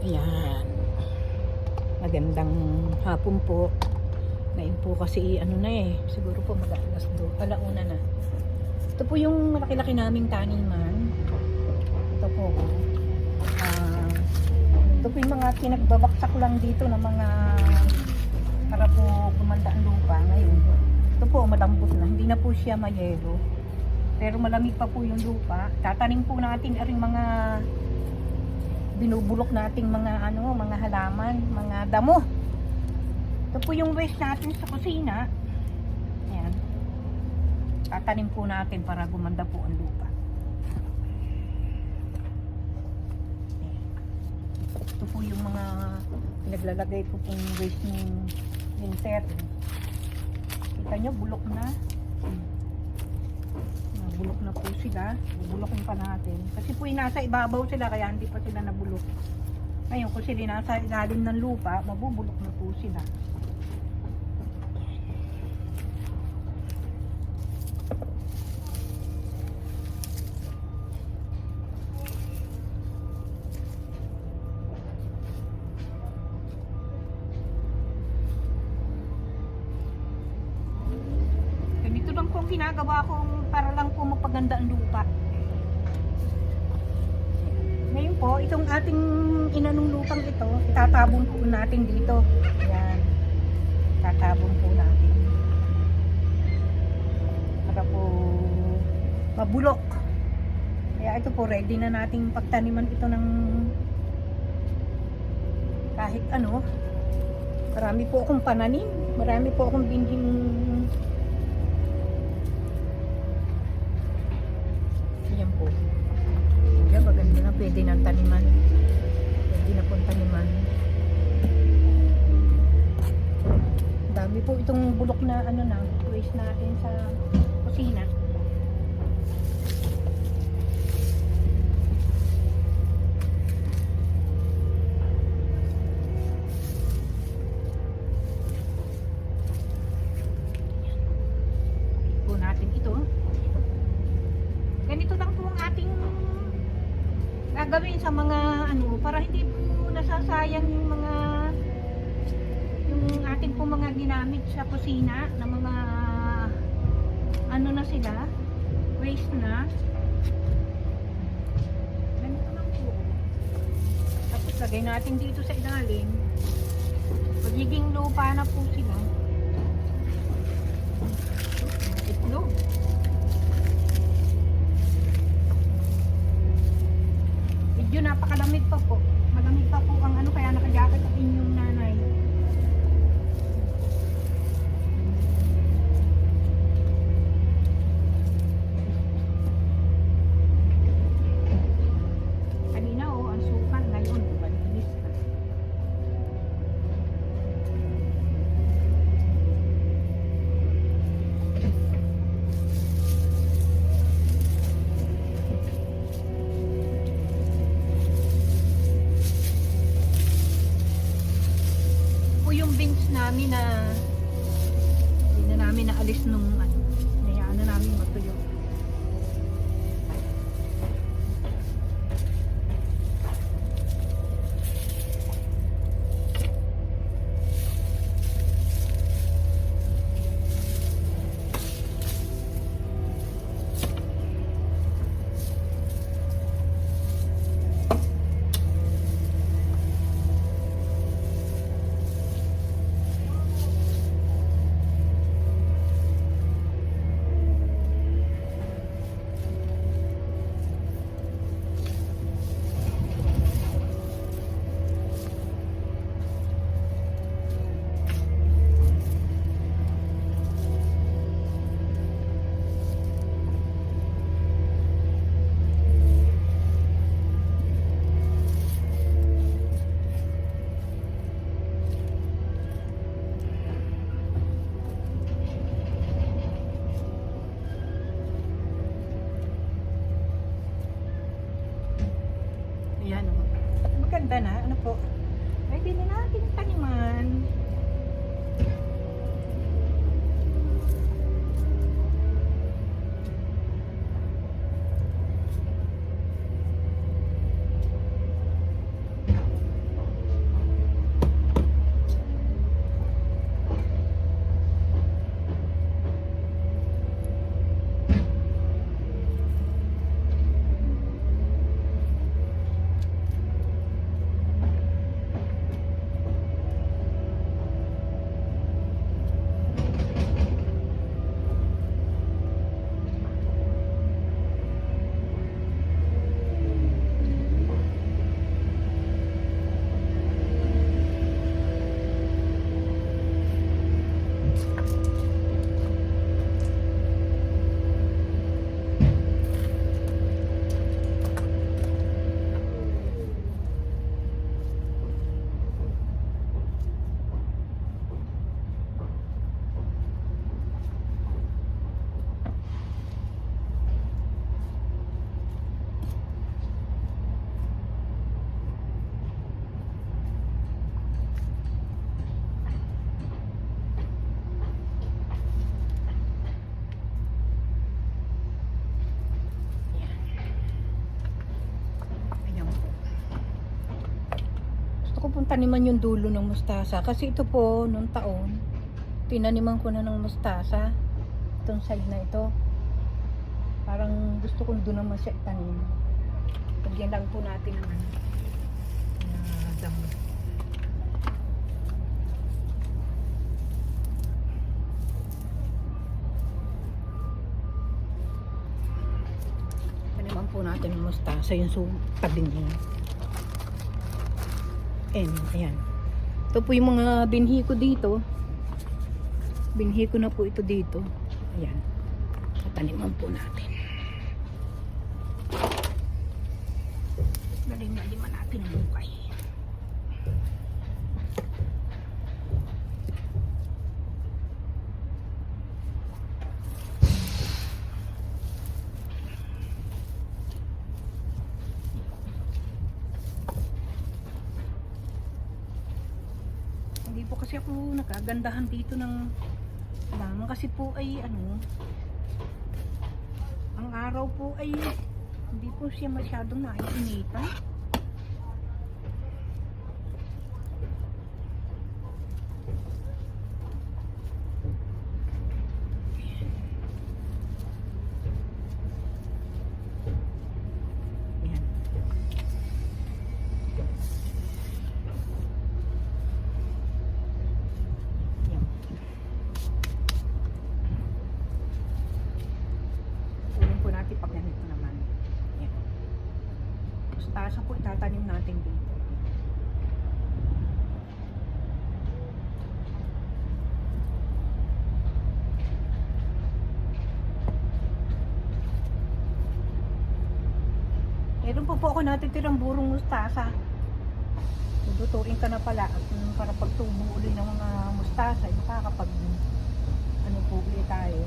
Ayan. Magandang hapon po. Ngayon po kasi ano na eh. Siguro po mag-alas do. Alauna na. Ito po yung malaki-laki naming taniman. Ito po. Ah, ito po yung mga pinagbabaksak lang dito ng mga para po gumanda ang lupa ngayon. Ito po malambot na. Hindi na po siya mayelo. Pero malamig pa po yung lupa. Tatanim po natin aring mga binubulok nating mga ano, mga halaman, mga damo. Ito po yung waste natin sa kusina. Ayan. Tatanim po natin para gumanda po ang lupa. Ito po yung mga pinaglalagay ko pong waste ng winter. Kita nyo, bulok na. Hmm. Mga bulok na po sila. Bubulokin pa natin. Kasi po nasa ibabaw sila kaya hindi pa sila nabulok. Ngayon kung sila nasa ilalim ng lupa, mabubulok na po sila. Ginagawa kong para lang po mapaganda ang lupa. Ngayon po, itong ating inanong lupang ito, itatabon po natin dito. Yan. Tatabon po natin. Para po mabulok. Kaya ito po, ready na nating pagtaniman ito ng kahit ano. Marami po akong pananim. Marami po akong binhing Pwede ng taniman. Pwede na pong taniman. Dami po itong bulok na ano na, waste natin sa kusina. Gagawin sa mga ano para hindi po nasasayang yung mga yung ating po mga ginamit sa kusina na mga ano na sila waste na. Ganito lang po. Tapos lagay natin dito sa ilalim. Magiging lupa na po sila beans namin na hindi na namin naalis nung ko pong yung dulo ng mustasa. Kasi ito po, nung taon, tinaniman ko na ng mustasa. Itong side na ito. Parang gusto ko doon naman siya itanim. Lagyan lang po natin ng ano. Taniman po natin ng mustasa yung so, tabing niya. And, ayan. Ito po yung mga binhi ko dito. Binhi ko na po ito dito. Ayan. Tataniman po natin. Galing na natin ang bukay. Hindi po nakagandahan dito ng lamang kasi po ay ano ang araw po ay hindi po siya masyadong naiinitan. Ayan. Ayan. Kunin po natin pag ganito naman. Ayan. Mustasa po itatanim natin dito. Meron po po ako natitirang burong mustasa. Lutuin ka na pala para pagtubo uli ng mga mustasa, makakapag ano po ulit tayo.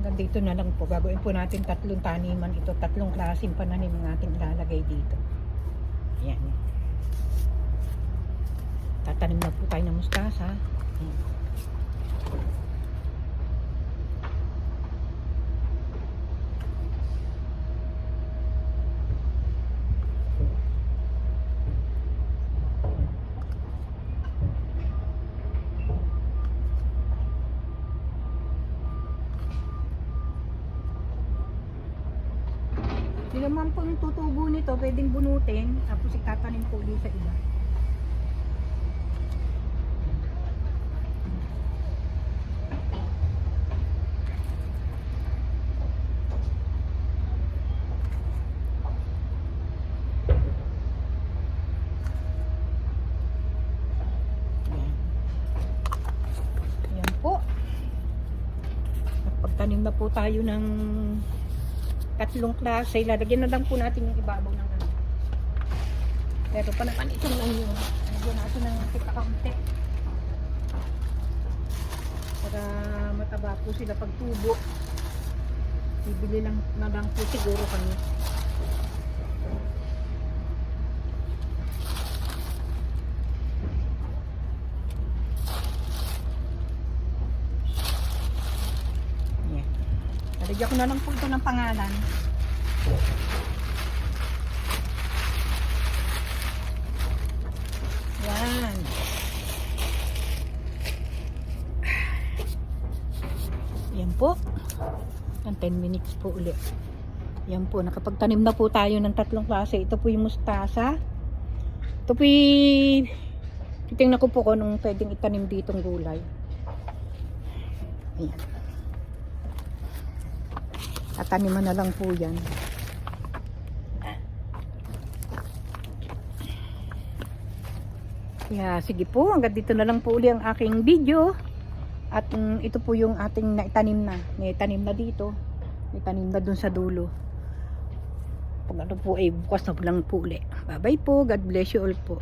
Hanggang dito na lang po. Gagawin po natin tatlong taniman ito. Tatlong klaseng pananim ang ating ilalagay dito. Ayan. Tatanim na po tayo ng mustasa. Ayan. Yung naman po yung tutubo nito, pwedeng bunutin, tapos itatanim po ulit sa iba. Ayan po. Pagtanim na po tayo ng tatlong klase. Lalagyan na lang po natin yung ibabaw ng ano. Pero pa naman itong lang yun. Lagyan natin ng kita-kaunti. Para mataba po sila pag tubo. Bibili lang na lang po siguro kami. Yan. Lalagyan ko na lang po ito ng pangalan. Yan. Yan po. Ang 10 minutes po ulit. Yan po. Nakapagtanim na po tayo ng tatlong klase. Ito po yung mustasa. Ito po yung... Titingnan ko po kung anong pwedeng itanim ditong gulay. Ayan. Tataniman na lang po yan. Kaya sige po, hanggang dito na lang po uli ang aking video. At mm, ito po yung ating naitanim na. May tanim na dito. May tanim na dun sa dulo. Pag ano po ay bukas na po lang po uli. Bye bye po. God bless you all po.